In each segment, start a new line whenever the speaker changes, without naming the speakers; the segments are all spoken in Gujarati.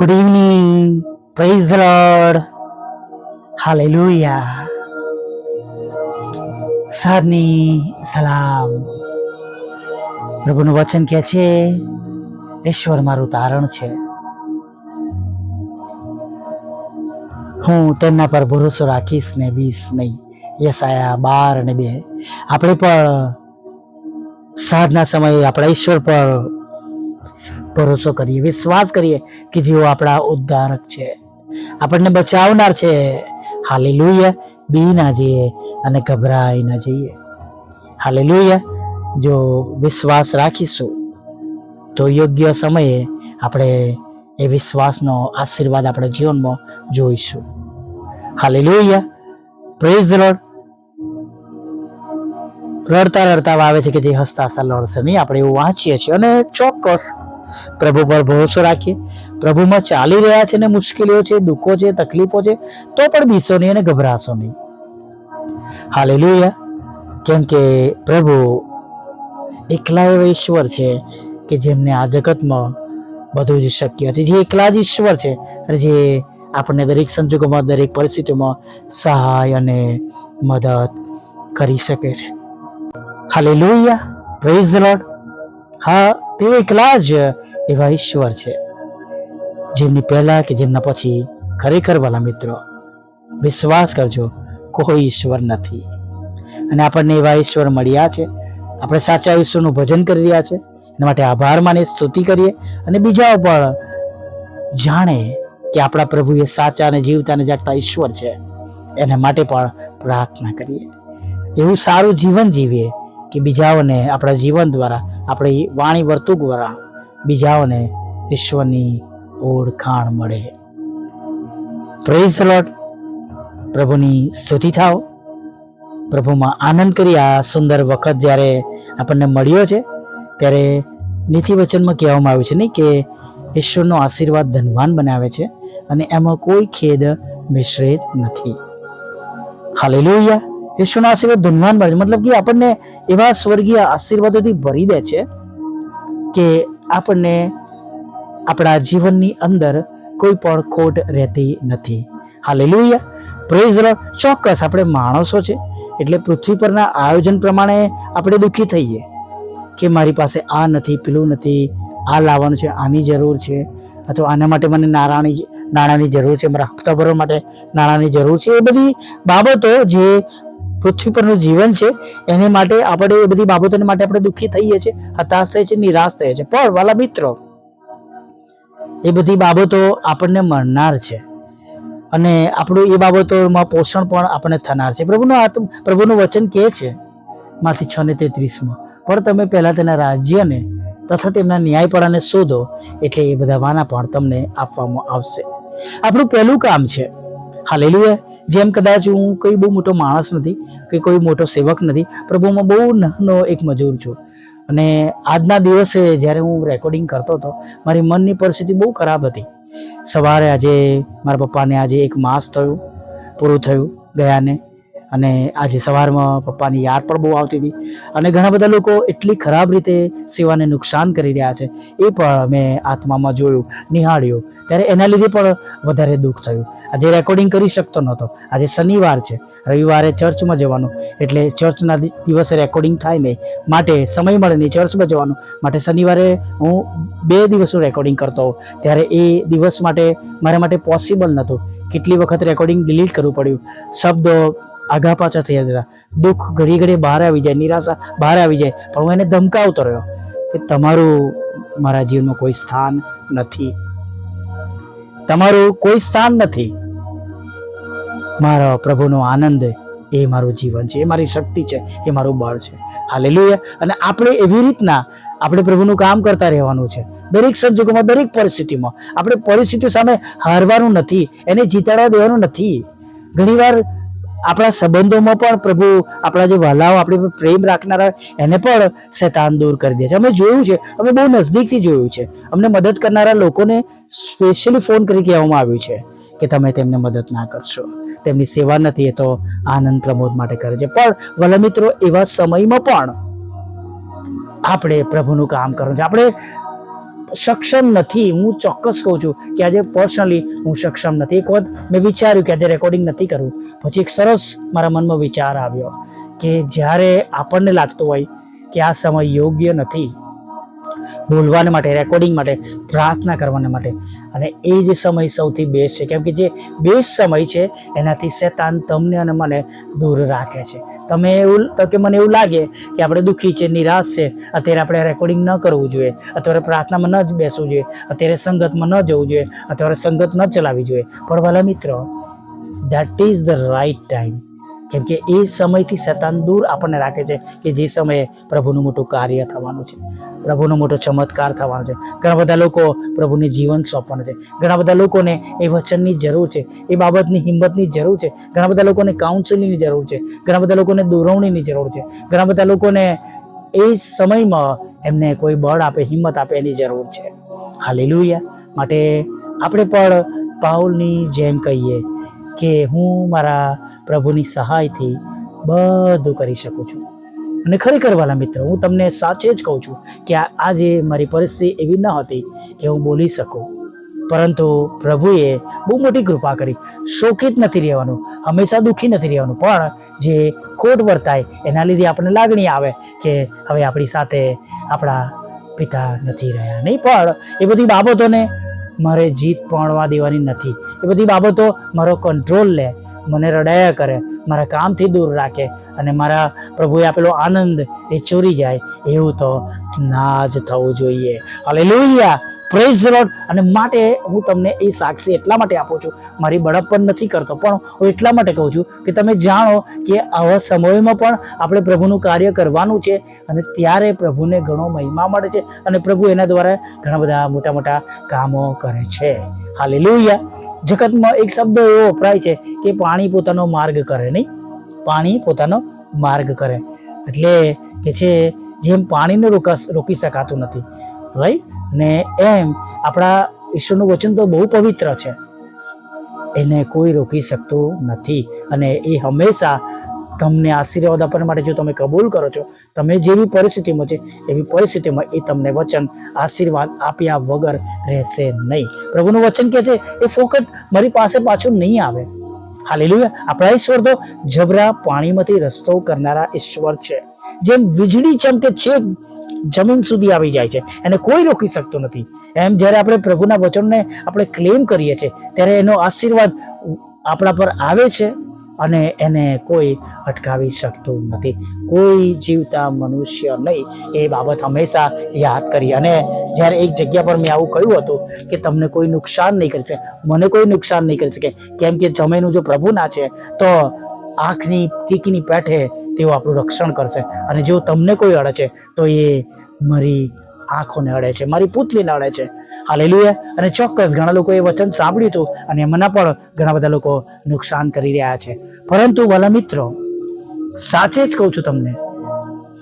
Good evening praise Lord. Hallelujah. સરની સલામ પ્રભુનું વચન કહે છે, ઈશ્વર મારું તારણ છે. હું તેમના પર ભરોસો રાખીશ ને બીસ નહીં. યસાયા બાર અને બે. આપણે પણ સાધના સમયે આપણા ઈશ્વર પર ભરોસો કરીએ, વિશ્વાસ કરીએ કે જેઓ આપણા ઉદ્ધારક છે. આપણને બચાવનાર છે. હાલેલુયા, બી ના જઈએ અને ગભરાઈ ના જઈએ. હાલેલુયા, જો વિશ્વાસ રાખીશું, તો યોગ્ય સમયે આપણે એ વિશ્વાસનો આશીર્વાદ આપણા જીવનમાં જોઈશું. હાલેલુયા પ્રેઝ રોડ રડતા રડતા આવે છે કે જે હસતા હસતા લડશે નહીં, આપણે એવું વાંચીએ છીએ અને ચોક્કસ પ્રભુ પર ભરોસો રાખીએ. પ્રભુમાં ચાલી રહ્યા છે ને મુશ્કેલીઓ છે, દુઃખો છે, તકલીફો છે, તો પણ બીસો નહીં અને ગભરાશો નહીં. હાલેલુયા. કેમ કે પ્રભુ એકલા એવા ઈશ્વર છે કે જેમને આ જગતમાં બધું જ શક્ય છે. જે એકલા જ ઈશ્વર છે અને જે આપણને દરેક સંજોગોમાં, દરેક પરિસ્થિતિમાં સહાય અને મદદ કરી શકે છે. હાલે લોહિયા પ્રેઝ ધ લોર્ડ હા તે એકલા જ એવા ઈશ્વર છે, જેમની પહેલા કે જેમના પછી ખરેખર વાલા મિત્રો, વિશ્વાસ કરજો, કોઈ ઈશ્વર નથી. અને આપણને એવા ઈશ્વર મળ્યા છે, આપણે સાચા ઈશ્વરનું ભજન કરી રહ્યા છે, એના માટે આભાર માની સ્તુતિ કરીએ, અને બીજાઓ પણ જાણે કે આપણા પ્રભુ એ સાચા અને જીવતા અને જાગતા ઈશ્વર છે, એના માટે પણ પ્રાર્થના કરીએ. એવું સારું જીવન જીવીએ કે બીજાઓને આપણા જીવન દ્વારા, આપણી વાણી વર્તુક દ્વારા બીજાઓને ઈશ્વરની ઓળખાણ મળે. પ્રેઝ લોર્ડ પ્રભુની સ્તુતિ થાઓ. પ્રભુમાં આનંદ કરી આ સુંદર વખત જ્યારે આપણને મળ્યો છે, ત્યારે નીતિ વચનમાં કહેવામાં આવ્યું છે નહીં કે ઈશ્વરનો આશીર્વાદ ધનવાન બનાવે છે અને એમાં કોઈ ખેદ મિશ્રિત નથી. હાલેલુયા ઈશ્વરનો આશીર્વાદ ધનવાન બને મતલબ કે આપણને એવા સ્વર્ગીય આશીર્વાદોથી ભરી દે છે કે આપણને આપણા જીવનની અંદર કોઈ પણ ખોટ રહેતી નથી. હાલેલુયા પ્રેઝ ચોક્કસ આપણે માણસો છે. એટલે પૃથ્વી પરના આયોજન પ્રમાણે આપણે દુઃખી થઈએ કે મારી પાસે આ નથી, પેલું નથી, આ લાવવાનું છે, આની જરૂર છે, અથવા આના માટે મને નાણાંની નાણાંની જરૂર છે, મારા હપ્તા ભરવા માટે નાણાંની જરૂર છે. એ બધી બાબતો જે પૃથ્વી પરનું જીવન છે, એની માટે આપણે એ બધી બાબતોને માટે આપણે દુઃખી થઈએ છીએ, હતાશ થઈએ છીએ, નિરાશ થઈએ છીએ. પણ વાલા મિત્રો, એ બધી બાબતો આપણને મળનાર છે. અને આપણું એ બાબતોમાં પોષણ પણ આપણને થનાર છે. પ્રભુનું આત્મ, પ્રભુનું વચન કહે છે? માંથી છ ને તેત્રીસમાં, પણ તમે પહેલાં તેના રાજ્યને તથા તેમના ન્યાયપણાને શોધો, એટલે એ બધા વાના પણ તમને આપવામાં આવશે. આપણું પહેલું કામ છે, હાલેલુયા જેમ કદાચ હું કોઈ બહુ મોટો માણસ નથી, કે કોઈ મોટો સેવક નથી પ્રભુમાં બહુ નાનો એક મજૂર છું. અને આજના દિવસે જ્યારે હું રેકોર્ડિંગ કરતો હતો, મારી મનની પરિસ્થિતિ બહુ ખરાબ હતી. સવારે આજે મારા પપ્પાને આજે એક માસ થયું, પૂરું થયું ગયાને. અને આજે સવારમાં પપ્પાની યાદ પણ બહુ આવતી હતી. અને ઘણા બધા લોકો એટલી ખરાબ રીતે સેવાને નુકસાન કરી રહ્યા છે. એ પણ મેં આત્મામાં જોયું, નિહાળ્યું. ત્યારે એના લીધે પણ વધારે દુઃખ થયું. આજે રેકોર્ડિંગ કરી શકતો નહોતો. આજે શનિવાર છે. રવિવારે ચર્ચમાં જવાનું. એટલે ચર્ચના દિવસે રેકોર્ડિંગ થાય નહીં. માટે સમય મળે નહીં ચર્ચમાં જવાનું. માટે શનિવારે હું બે દિવસનું રેકોર્ડિંગ કરતો હોઉં. ત્યારે એ દિવસ માટે મારા માટે પોસિબલ નહોતું. કેટલી વખત રેકોર્ડિંગ ડિલીટ કરવું પડ્યું. શબ્દો આગા પાછા થઈ જતા. દુઃખ ઘડી ઘડી બહાર આવી જાય, નિરાશા બહાર આવી જાય. પણ હું એને ધમકાવતો રહ્યો કે તમારું મારા જીવનમાં કોઈ સ્થાન નથી. તમારું કોઈ સ્થાન નથી. મારો પ્રભુનો આનંદ એ મારું જીવન છે, એ મારી શક્તિ છે, એ મારું બળ છે. હાલેલુયા. અને આપણે એવી રીતના આપણે પ્રભુનું કામ કરતા રહેવાનું છે. દરેક સંજોગોમાં દરેક પરિસ્થિતિમાં આપણે પરિસ્થિતિઓ સામે હારવાનું નથી, એને જીતાડવા દેવાનું નથી. ઘણીવાર આપણા સંબંધોમાં પણ પ્રભુ આપણા જે વહાલાઓ, આપણી પર પ્રેમ રાખનારા એને પણ શેતાન દૂર કરી દે છે. અમે જોયું છે, અમે બહુ નજદીકથી જોયું છે. અમને મદદ કરનારા લોકોને સ્પેશિયલી ફોન કરી કહેવામાં આવ્યું છે કે તમે તેમને મદદ ના કરશો. તેમની સેવા નથી, એ તો આનંદ પ્રમોદ માટે કરે છે. પણ વલ્લભ મિત્રો, એવા સમયમાં પણ આપણે પ્રભુનું કામ કરવું છે. આપણે સક્ષમ નથી. હું ચોક્કસ કહું છું કે આજે પર્સનલી હું સક્ષમ નથી. એક વખત મેં વિચાર્યું કે આજે રેકોર્ડિંગ નથી કરવું પછી એક સરસ મારા મનમાં વિચાર આવ્યો કે જ્યારે આપણને લાગતું હોય કે આ સમય યોગ્ય નથી બોલવાને માટે રેકોર્ડિંગ માટે, પ્રાર્થના કરવાને માટે. અને એ જ સમય સૌથી બેસ્ટ છે. કેમ કે જે બેસ્ટ સમય છે, એનાથી શેતાન તમને અને મને દૂર રાખે છે. તમે એવું તો કે મને એવું લાગે કે આપણે દુઃખી છે, નિરાશ છે, અત્યારે આપણે રેકોર્ડિંગ ન કરવું જોઈએ. અત્યારે પ્રાર્થનામાં ન જ બેસવું જોઈએ. અત્યારે સંગતમાં ન જવું જોઈએ. અત્યારે સંગત ન ચલાવવી જોઈએ. પણ વાલા મિત્રો that is the right time કેમ કે એ સમયથી શતાન દૂર આપણને રાખે છે કે જે સમયે પ્રભુનું મોટું કાર્ય થવાનું છે. પ્રભુનો મોટો ચમત્કાર થવાનો છે. ઘણા બધા લોકો પ્રભુને જીવન સોંપવાનું છે. ઘણા બધા લોકોને એ વચનની જરૂર છે. એ બાબતની હિંમતની જરૂર છે. ઘણા બધા લોકોને કાઉન્સિલિંગની જરૂર છે. ઘણા બધા લોકોને દોરવણીની જરૂર છે. ઘણા બધા લોકોને એ સમયમાં એમને કોઈ બળ આપે, હિંમત આપે એની જરૂર છે. હાલેલુયા. માટે આપણે પણ પાઉલની જેમ કહીએ કે હું મારા પ્રભુની સહાયથી બધું કરી શકું છું. અને ખરેખર વાલા મિત્રો, હું તમને સાચે જ કહું છું કે આજે મારી પરિસ્થિતિ એવી ન હતી કે હું બોલી શકું. પરંતુ પ્રભુએ બહુ મોટી કૃપા કરી. શોકિત નથી રહેવાનું, હંમેશા દુઃખી નથી રહેવાનું, પણ જે ખોટ વર્તાય એના લીધે આપણને લાગણી આવે કે હવે આપણી સાથે આપણા પિતા નથી રહ્યા. નહીં, પણ એ બધી બાબતોને મારે જીત પણવા દેવાની નથી. એ બધી બાબતો મારો કંટ્રોલ લે. મને રડાયા કરે, મારા કામથી દૂર રાખે અને મારા પ્રભુએ આપેલો આનંદ એ ચોરી જાય એવું તો ના જ થવું જોઈએ. હાલેલુયા પ્રેઝ લોર્ડ અને માટે હું તમને એ સાક્ષી એટલા માટે આપું છું. મારી બળપ પણ નથી કરતો, પણ હું એટલા માટે કહું છું કે તમે જાણો કે આવા સમયમાં પણ આપણે પ્રભુનું કાર્ય કરવાનું છે અને ત્યારે પ્રભુને ઘણો મહિમા મળે છે અને પ્રભુ એના દ્વારા ઘણા બધા મોટા મોટા કામો કરે છે. હાલેલુયા જગતમાં એક શબ્દ એવો વપરાય છે કે પાણી પોતાનો માર્ગ કરે, નહીં? પાણી પોતાનો માર્ગ કરે. એટલે કે છે, જેમ પાણીને રોકા રોકી શકાતું નથી રાઈટ ને એમ આપણા ઈશ્વરનું વચન તો બહુ પવિત્ર છે. એને કોઈ રોકી શકતું નથી. અને એ હંમેશા તમને આશીર્વાદ આપવા માટે જો તમે કબૂલ કરો છો, તમે જેવી પરિસ્થિતિમાં છે, એવી પરિસ્થિતિમાં એ તમને વચન, આશીર્વાદ આપ્યા વગર રહેશે નહીં. પ્રભુનું વચન કહે છે, એ ફોકટ મારી પાસે પાછું નહીં આવે. હાલેલુયા. આપણા ઈશ્વર તો જબરા પાણીમાંથી રસ્તો કરનારા ઈશ્વર છે. જેમ વીજળી ચમકે છે, જમીન સુધી આવી જાય છે. એને કોઈ રોકી શકતું નથી. એમ જ્યારે આપણે પ્રભુના વચનને આપણે ક્લેમ કરીએ છીએ, ત્યારે એનો આશીર્વાદ આપણા પર આવે છે અને એને કોઈ અટકાવી શકતું નથી. કોઈ જીવતા મનુષ્ય નહીં. એ બાબત હંમેશા યાદ કરી. અને જ્યારે એક જગ્યા પર મેં આવું કહ્યું હતું કે તમને કોઈ નુકસાન નહીં કરી શકે, મને કોઈ નુકસાન નહીં કરી શકે, કેમ કે જમેનું જો પ્રભુના છે, તો આંખની કીકની પેઠે તેઓ આપણું રક્ષણ કરશે. અને જો તમને કોઈ અડે છે તો એ મારી આંખોને અડે છે, મારી પુતલીને અડે છે. હાલેલુયા. અને ચોક્કસ ઘણા લોકો એ વચન સાંભળ્યું હતું અને એમના પણ ઘણા બધા લોકો નુકસાન કરી રહ્યા છે. પરંતુ વાલા મિત્રો, સાચે જ કહું છું તમને,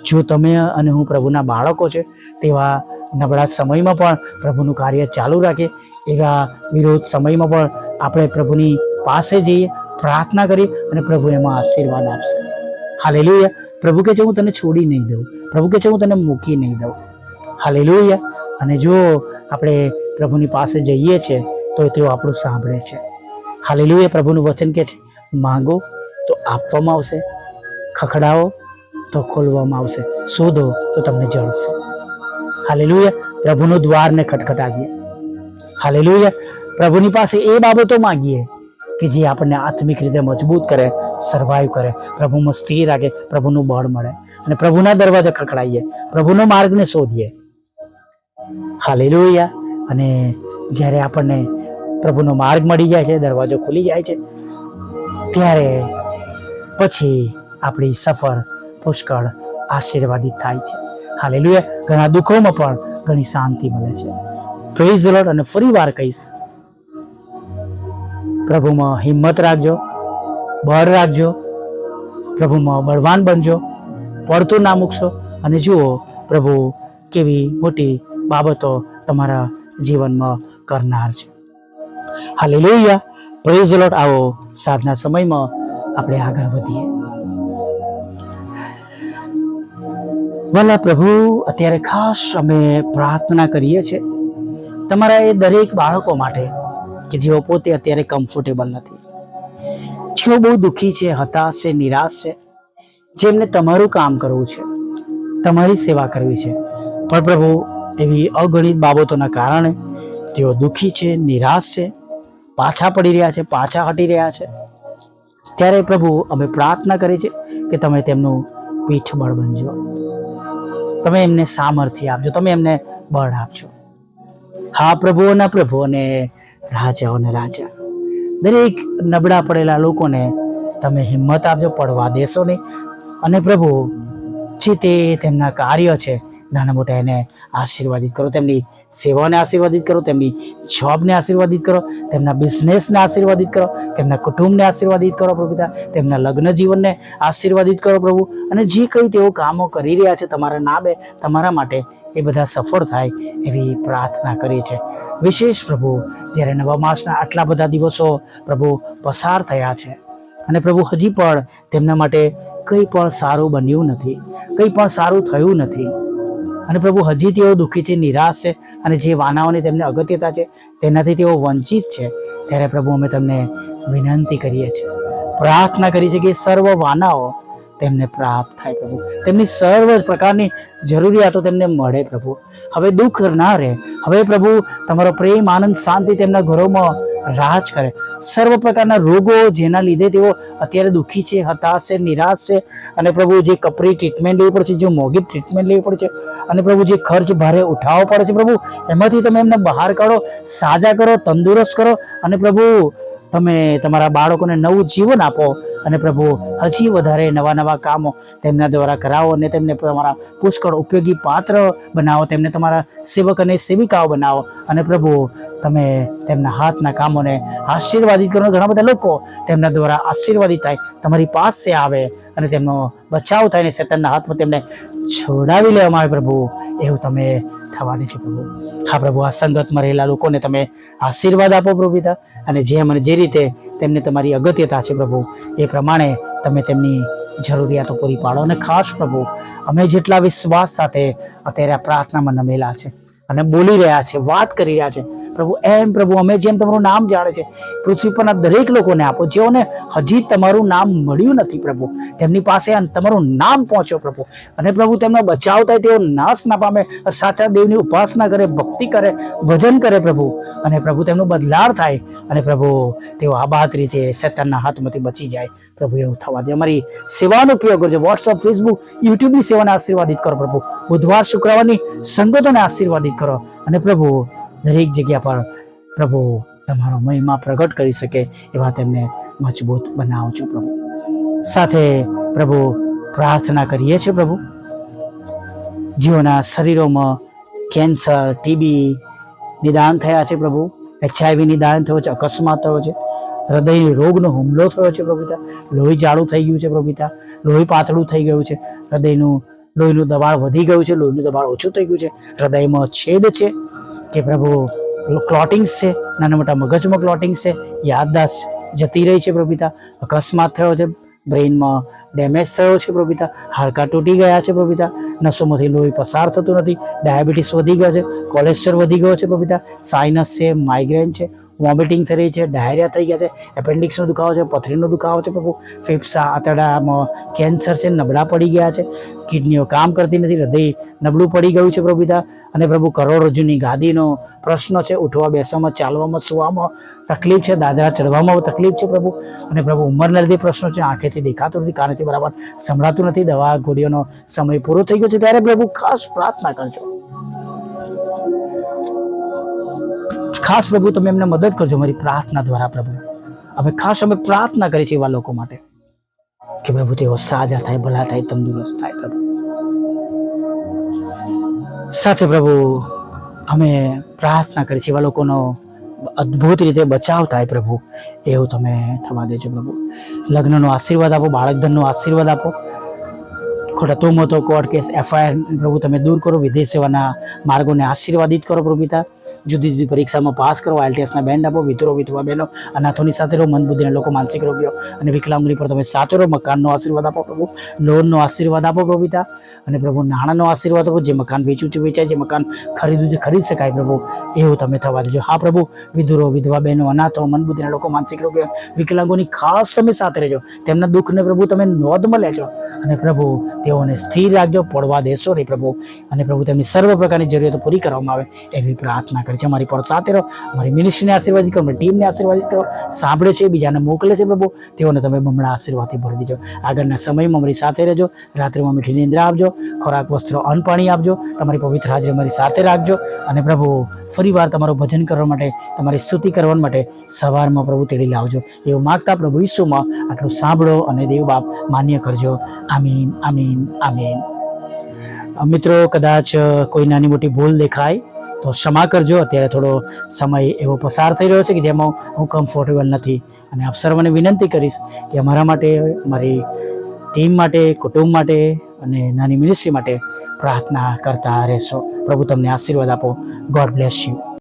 જો તમે અને હું પ્રભુના બાળકો છે, તેવા નબળા સમયમાં પણ પ્રભુનું કાર્ય ચાલુ રાખીએ, એવા વિરોધ સમયમાં પણ આપણે પ્રભુની પાસે જઈએ, પ્રાર્થના કરીએ અને પ્રભુ એમાં આશીર્વાદ આપશે. હાલેલુયા. પ્રભુ કે છે, હું તને છોડી નહીં દઉં. પ્રભુ કે છે, હું તને મૂકી નહીં દઉં. હાલેલુયા. અને જો આપણે પ્રભુની પાસે જઈએ છીએ તો તેઓ આપણું સાંભળે છે. હાલેલુયા, પ્રભુનું વચન કે છે, માંગો તો આપવામાં આવશે, ખખડાવો તો ખોલવામાં આવશે, શોધો તો તમને જળશે. હાલેલુયા, પ્રભુનું દ્વારને ખટખટાવીએ. હાલેલુયા, પ્રભુની પાસે એ બાબતો માંગીએ કે જે આપણને આત્મિક રીતે મજબૂત કરે સર્વાઈવ કરે, પ્રભુમાં સ્થિર રાખે, પ્રભુનું બળ મળે. અને પ્રભુના દરવાજા ખખડાઈએ, પ્રભુનો માર્ગને શોધીએ. હાલેલુયા. અને જ્યારે આપણને પ્રભુનો માર્ગ મળી જાય છે, દરવાજો ખુલી જાય છે, ત્યારે પછી આપણી સફર પુષ્કળ આશીર્વાદિત થાય છે. હાલેલુયા. ઘણા દુઃખોમાં પણ ઘણી શાંતિ મળે છે. પ્રેઝ લોર્ડ અને ફરી વાર કહીશ, પ્રભુમાં હિંમત રાખજો, બળ રાખજો, પ્રભુમાં બળવાન બનજો, પડતું ના મૂકશો. અને જુઓ, પ્રભુ કેવી મોટી બાબતો તમારા જીવનમાં કરનાર છે. હાલે પ્રેઝ લોર્ડ આવો સાધના સમયમાં આપણે આગળ વધીએ. વાલા પ્રભુ, અત્યારે ખાસ અમે પ્રાર્થના કરીએ છીએ. તમારા એ દરેક બાળકો માટે કે જેઓ પોતે અત્યારે કમ્ફર્ટેબલ નથી. જેઓ બહુ દુઃખી છે, હતાશ છે, નિરાશ છે, જેમને તમારું કામ કરવું છે, તમારી સેવા કરવી છે. પણ પ્રભુ એવી અગણિત બાબતોના કારણે તેઓ દુઃખી છે, નિરાશ છે, પાછા પડી રહ્યા છે, પાછા હટી રહ્યા છે. ત્યારે પ્રભુ અમે પ્રાર્થના કરી છે કે તમે તેમનું પીઠ બળ બનજો. તમે એમને સામર્થ્ય આપજો, તમે એમને બળ આપજો. હા પ્રભુઓના પ્રભુ અને રાજાઓના રાજા. દરેક નબળા પડેલા લોકોને તમે હિંમત આપજો, પડવા દેશો નહીં. અને પ્રભુ, જે તે તેમના કાર્ય છે નાના મોટા એને આશીર્વાદિત કરો, તેમની સેવાને આશીર્વાદિત કરો, તેમની જોબને આશીર્વાદિત કરો, તેમના બિઝનેસને આશીર્વાદિત કરો, તેમના કુટુંબને આશીર્વાદિત કરો, પ્રભુ તેમના લગ્ન જીવનને આશીર્વાદિત કરો, પ્રભુ. અને જે કંઈ તેઓ કામો કરી રહ્યા છે, તમારા નામે, તમારા માટે એ બધા સફળ થાય એવી પ્રાર્થના કરીએ છે વિશેષ પ્રભુ, જ્યારે નવા માસના આટલા બધા દિવસો પ્રભુ પસાર થયા છે, અને પ્રભુ હજી પણ તેમના માટે કંઈ પણ સારું બન્યું નથી, કંઈ પણ સારું થયું નથી અને પ્રભુ હજી તેઓ દુઃખી છે, નિરાશ છે અને જે વાનાઓની તેમને અગત્યતા છે, તેનાથી તેઓ વંચિત છે. ત્યારે પ્રભુ અમે તમને વિનંતી કરીએ છીએ, પ્રાર્થના કરી છે કે સર્વ વાનાઓ તેમને પ્રાપ્ત થાય પ્રભુ. તેમની સર્વ પ્રકારની જરૂરિયાતો તેમને મળે પ્રભુ. હવે દુઃખ ના રહે. હવે પ્રભુ, તમારો પ્રેમ, આનંદ, શાંતિ તેમના ઘરોમાં રાજ કરે. સર્વ પ્રકારના રોગો જેના લીધે તેઓ અત્યારે દુઃખી છે, હતાશ છે, નિરાશ છે અને પ્રભુ જે કપરી ટ્રીટમેન્ટ લેવી પડશે જે મોંઘી ટ્રીટમેન્ટ લેવી પડશે અને પ્રભુ જે ખર્ચ ભારે ઉઠાવવો પડે છે, પ્રભુ, એમાંથી તમે એમને બહાર કાઢો, સાજા કરો, તંદુરસ્ત કરો અને પ્રભુ તમે તમારા બાળકોને નવું જીવન આપો અને પ્રભુ હજી વધારે નવા નવા કામો તેમના દ્વારા કરાવો અને તેમને તમારા પુષ્કળ ઉપયોગી પાત્ર બનાવો, તેમને તમારા સેવક અને સેવિકાઓ બનાવો. અને પ્રભુ, તમે તેમના હાથના કામોને આશીર્વાદિત કરો. ઘણા બધા લોકો તેમના દ્વારા આશીર્વાદિત થાય. તમારી પાસે આવે અને તેમનો બચાવ થાય ને શેતનના હાથમાં તેમને છોડાવી લેવામાં આવે પ્રભુ. એવું તમે થવા દેજો પ્રભુ. હા પ્રભુ, આ સંગતમાં રહેલા લોકોને તમે આશીર્વાદ આપો પ્રભુ પિતા. અને જે મને જે રીતે તેમને તમારી અગત્યતા છે પ્રભુ, એ પ્રમાણે તમે તેમની જરૂરિયાતો પૂરી પાડો. અને ખાસ પ્રભુ, અમે જેટલા વિશ્વાસ સાથે અત્યારે આ પ્રાર્થનામાં નમેલા છે અને બોલી રહ્યા છે, વાત કરી રહ્યા છે. પ્રભુ, એમ પ્રભુ, અમે જેમ તમારું નામ જાણે છે, પૃથ્વી પરના દરેક લોકોને આપો, જેઓને હજી તમારું નામ મળ્યું નથી પ્રભુ, તેમની પાસે તમારું નામ પહોંચો પ્રભુ. અને પ્રભુ, તેમનો બચાવ થાય તેઓ નાશ ના પામે, સાચા દેવની ઉપાસના કરે, ભક્તિ કરે, ભજન કરે પ્રભુ. અને પ્રભુ, તેમનો બદલાર થાય, અને પ્રભુ, તેઓ આબાદ રીતે શેતાનના હાથમાંથી બચી જાય. પ્રભુ, એવું થવા દે. અમારી સેવાનો ઉપયોગ કરજો. વોટ્સઅપ ફેસબુક યુટ્યુબની સેવાને આશીર્વાદિત કરો પ્રભુ. બુધવાર, શુક્રવારની સંગતોને આશીર્વાદિત કરો. અને પ્રભુ, દરેક જગ્યા પર પ્રભુ તમારો મહિમા પ્રગટ કરી શકે એવા તેમને મજબૂત બનાવજો પ્રભુ. સાથે પ્રભુ પ્રાર્થના કરીએ છીએ પ્રભુ. જેઓના શરીરોમાં કેન્સર, ટીબી નિદાન થયા છે પ્રભુ. એચઆઈવી નિદાન થયો છે, અકસ્માત થયો છે. હૃદય રોગનો હુમલો થયો છે પ્રભુતા લોહી જાડું થઈ ગયું છે પ્રભુતા લોહી પાતળું થઈ ગયું છે. હૃદયનું લોહીનું દબાણ વધી ગયું છે, લોહીનું દબાણ ઓછું થઈ ગયું છે. હૃદયમાં છેદ છે કે પ્રભુ ક્લોટિંગ્સ છે, નાના મોટા મગજમાં ક્લોટિંગ્સ છે, યાદદાસ્ત જતી રહી છે પ્રભુપિતા. અકસ્માત થયો છે, બ્રેઇનમાં ડેમેજ થયો છે પ્રભુપિતા. હાડકાં તૂટી ગયા છે પ્રભુપિતા. નસોમાંથી લોહી પસાર થતું નથી, ડાયાબિટીસ વધી ગયો છે, કોલેસ્ટ્રોલ વધી ગયો છે પ્રભુપિતા. સાઇનસ છે, માઇગ્રેન છે વોમિટિંગ થઈ રહી છે, ડાયરિયા થઈ ગયા છે, એપેન્ડિક્સનો દુખાવો છે, પથરીનો દુખાવો છે પ્રભુ. ફેફસા આંતરડામાં કેન્સર છે, નબળા પડી ગયા છે. કિડનીઓ કામ કરતી નથી, હૃદય નબળું પડી ગયું છે પ્રભુતા અને પ્રભુ કરોડરજ્જુની ગાદીનો પ્રશ્ન છે, ઉઠવા, બેસવામાં, ચાલવામાં, સુવામાં તકલીફ છે, દાદરા ચડવામાં તકલીફ છે પ્રભુ. અને પ્રભુ ઉંમરના લીધે પ્રશ્નો છે, આંખેથી દેખાતું નથી કારણથી બરાબર સંભળાતું નથી, દવા, ગોળીઓનો સમય પૂરો થઈ ગયો છે. ત્યારે પ્રભુ ખાસ પ્રાર્થના કરજો. ખાસ પ્રભુ, તમે એમને મદદ કરજો મારી પ્રાર્થના દ્વારા પ્રભુ. અમે ખાસ અમે પ્રાર્થના કરી છે એવા લોકો માટે કે પ્રભુ, તેઓ સાજા થાય, ભલા થાય, તંદુરસ્ત થાય પ્રભુ. સાથે પ્રભુ, અમે પ્રાર્થના કરી છીએ એવા લોકોનો અદ્ભુત રીતે બચાવ થાય પ્રભુ. એવું તમે થવા દેજો પ્રભુ. લગ્નનો આશીર્વાદ આપો, બાળકધનનો આશીર્વાદ આપો. ખોટા તોમતો કોર્ટ કેસ એફઆઈઆર પ્રભુ, તમે દૂર કરો. વિદેશ સેવાના માર્ગોને આશીર્વાદિત કરો પ્રભુ જુદી જુદી પરીક્ષામાં પાસ કરો આઈટીએસના બેન્ડ આપો વિતરો વિધવા બહેનો અનાથોની સાથે રહો મન બુદ્ધિના લોકો માનસિક રોગીઓ. અને વિકલાંગની પર તમે સાથે રહો, મકાનનો આશીર્વાદ આપો પ્રભુ. લોનનો આશીર્વાદ આપો પ્રભુ અને પ્રભુ, નાણાંનો આશીર્વાદ આપો, જે મકાન વેચવું છે, વેચાય જે મકાન ખરીદ્યું છે, ખરીદ શકાય પ્રભુ. એવું તમે થવા દેજો. હા પ્રભુ, વિધુરો, વિધવા બહેનો અનાથો મન બુદ્ધિના લોકો, માનસિક રોગીઓ, વિકલાંગોની ખાસ તમે સાથે રહેજો. તેમના દુઃખને પ્રભુ તમે નોંધમાં લેજો. અને પ્રભુ તેઓને સ્થિર રાખજો, પડવા દેશો નહીં પ્રભુ. અને પ્રભુ, તેમની સર્વ પ્રકારની જરૂરિયાતો પૂરી કરવામાં આવે એવી પ્રાર્થના કરી છે અમારી પર સાથે રહો, અમારી મિનિસ્ટ્રીને આશીર્વાદિત કરો ટીમને આશીર્વાદિત કરો સાંભળે છે, બીજાને મોકલે છે પ્રભુ. તેઓને તમે બમણા આશીર્વાદથી ભરી દેજો. આગળના સમયમાં અમારી સાથે રહેજો. રાત્રિમાં મીઠી નિંદ્રા આપજો. ખોરાક, વસ્ત્રો, અન્ન આપજો. તમારી પવિત્ર હાજરી અમારી સાથે રાખજો. અને પ્રભુ, ફરીવાર તમારું ભજન કરવા માટે, તમારી સ્તુતિ કરવા માટે સવારમાં પ્રભુ તેડી લાવજો. એવું માગતા પ્રભુ ઈસુમાં આટલું સાંભળો અને દેવ બાપ માન્ય કરજો. આમીન આમીન. આમીન. મિત્રો, કદાચ કોઈ નાની મોટી ભૂલ દેખાય, તો ક્ષમા કરજો. અત્યારે થોડો સમય એવો પસાર થઈ રહ્યો છે કે જેમાં હું કમ્ફર્ટેબલ નથી. અને આપ સર્વને વિનંતી કરીશ કે અમારા માટે મારી ટીમ માટે, કુટુંબ માટે અને નાની મિનિસ્ટ્રી માટે પ્રાર્થના કરતા રહેશો. પ્રભુ તમને આશીર્વાદ આપો. God bless you